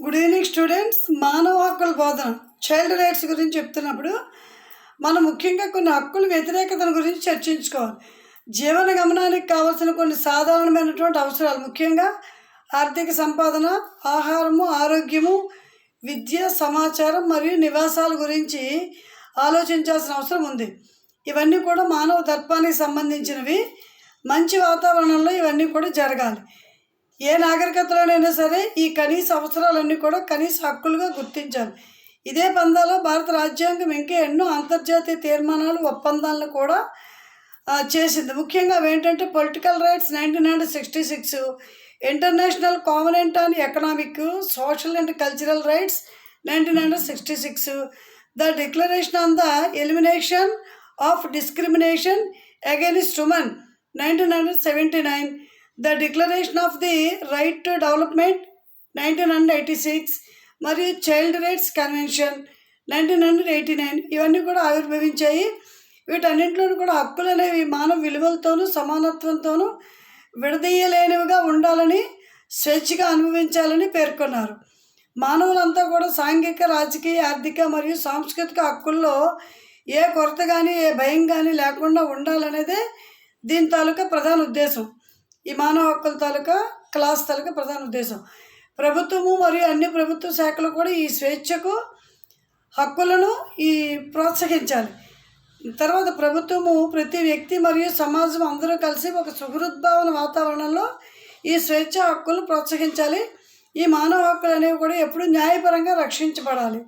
Good evening students మానవ హక్కుల బోధన. చైల్డ్ రైట్స్ గురించి చెప్తున్నప్పుడు మనం ముఖ్యంగా కొన్ని హక్కుల వ్యతిరేకతల గురించి చర్చించుకోవాలి. జీవన గమనానికి కావాల్సిన కొన్ని సాధారణమైనటువంటి అవసరాలు ముఖ్యంగా ఆర్థిక సంపాదన ఆహారము ఆరోగ్యము విద్య సమాచారం మరియు నివాసాల గురించి ఆలోచించాల్సిన అవసరం ఉంది. ఇవన్నీ కూడా మానవ దర్పానికి సంబంధించినవి. మంచి వాతావరణంలో ఇవన్నీ కూడా జరగాలి. ఏ నాగరికతలోనైనా సరే ఈ కనీస అవసరాలన్నీ కూడా కనీస హక్కులుగా గుర్తించాలి. ఇదే పందాలో భారత రాజ్యాంగం ఇంకా ఎన్నో అంతర్జాతీయ తీర్మానాలు ఒప్పందాలను కూడా చేసింది. ముఖ్యంగా అవి ఏంటంటే political rights nineteen hundred sixty six international covenant on economic social and cultural rights nineteen hundred sixty six the declaration on the elimination of discrimination against women nineteen hundred seventy nine the declaration of the right to development nineteen hundred eighty six మరియు child rights convention nineteen hundred eighty nine ఇవన్నీ కూడా ఆవిర్భవించాయి. వీటన్నింటిలోనూ కూడా హక్కులు అనేవి మానవ విలువలతోనూ సమానత్వంతోనూ విడదీయలేనివిగా ఉండాలని స్వేచ్ఛగా అనుభవించాలని పేర్కొన్నారు. మానవులంతా కూడా సాంఘిక రాజకీయ ఆర్థిక మరియు సాంస్కృతిక హక్కుల్లో ఏ కొరత కానీ ఏ భయం కానీ లేకుండా ఉండాలనేదే దీని తాలూకా ప్రధాన ఉద్దేశం. ఈ మానవ హక్కుల తాలూకా క్లాస్ తాలూకా ప్రధాన ఉద్దేశం. ప్రభుత్వము మరియు అన్ని ప్రభుత్వ శాఖలు కూడా ఈ స్వేచ్ఛకు హక్కులను ఈ ప్రోత్సహించాలి. తర్వాత ప్రభుత్వము ప్రతి వ్యక్తి మరియు సమాజం అందరూ కలిసి ఒక సుహృద్భావన వాతావరణంలో ఈ స్వేచ్ఛ హక్కులను ప్రోత్సహించాలి. ఈ మానవ హక్కులు అనేవి కూడా ఎప్పుడు న్యాయపరంగా రక్షించబడాలి.